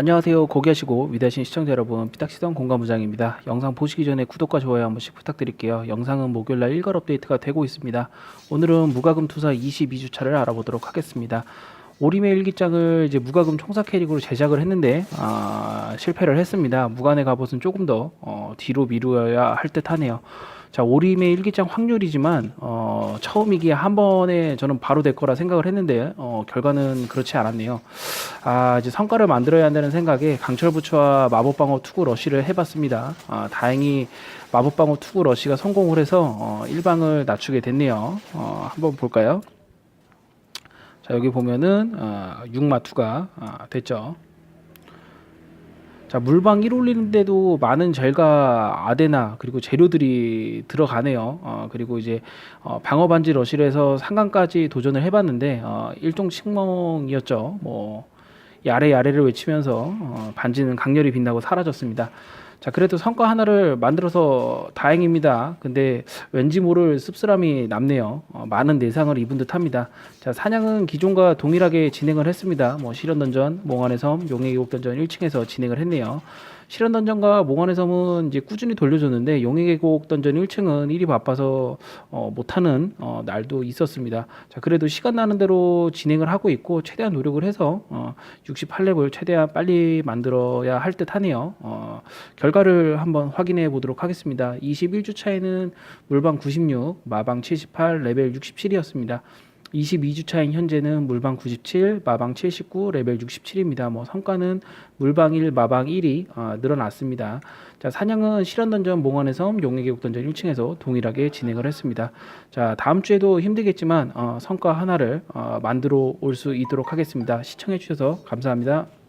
안녕하세요. 고귀하시고 위대하신 시청자 여러분, 피탁시던 공감부장입니다. 영상 보시기 전에 구독과 좋아요 한 번씩 부탁드릴게요. 영상은 목요일날 일괄 업데이트가 되고 있습니다. 오늘은 무과금 투사 22주차를 알아보도록 하겠습니다. 오림의 일기장을 이제 무과금 총사 캐릭으로 제작을 했는데 아, 실패를 했습니다. 무관의 갑옷은 조금 더 어, 뒤로 미루어야 할 듯하네요. 자 오림의 일기장 확률이지만 어, 처음이기에 한 번에 저는 바로 될 거라 생각을 했는데 어, 결과는 그렇지 않았네요. 아 이제 성과를 만들어야 한다는 생각에 강철부츠와 마법방어 투구 러쉬를 해봤습니다. 아, 다행히 마법방어 투구 러쉬가 성공을 해서 어, 일방을 낮추게 됐네요. 어, 한번 볼까요? 자 여기 보면은 아, 6마투가 아, 됐죠. 자 물방 1 올리는데도 많은 젤과 아데나 그리고 재료들이 들어가네요. 어, 그리고 이제 어, 방어 반지 러시를 해서 상강까지 도전을 해봤는데 어, 일종 식몽이었죠. 뭐 야래 야래를 외치면서 어, 반지는 강렬히 빛나고 사라졌습니다. 자 그래도 성과 하나를 만들어서 다행입니다. 근데 왠지 모를 씁쓸함이 남네요. 어, 많은 내상을 입은 듯 합니다. 자 사냥은 기존과 동일하게 진행을 했습니다. 뭐 실현 던전, 몽환의 섬, 용의 계곡 던전 1층에서 진행을 했네요. 실현 던전과 몽환의 섬은 이제 꾸준히 돌려줬는데 용의 계곡 던전 1층은 일이 바빠서 어, 못하는 어, 날도 있었습니다. 자 그래도 시간 나는 대로 진행을 하고 있고 최대한 노력을 해서 어, 68렙을 최대한 빨리 만들어야 할 듯하네요. 어, 결과를 한번 확인해 보도록 하겠습니다. 21주 차에는 물방 96, 마방 78, 레벨 67이었습니다. 22주 차인 현재는 물방 97, 마방 79, 레벨 67입니다. 뭐 성과는 물방 1, 마방 1이 어, 늘어났습니다. 자 사냥은 실현 던전 몽환의 섬, 용의 계곡 던전 1층에서 동일하게 진행을 했습니다. 자 다음 주에도 힘들겠지만 어, 성과 하나를 어, 만들어 올 수 있도록 하겠습니다. 시청해 주셔서 감사합니다.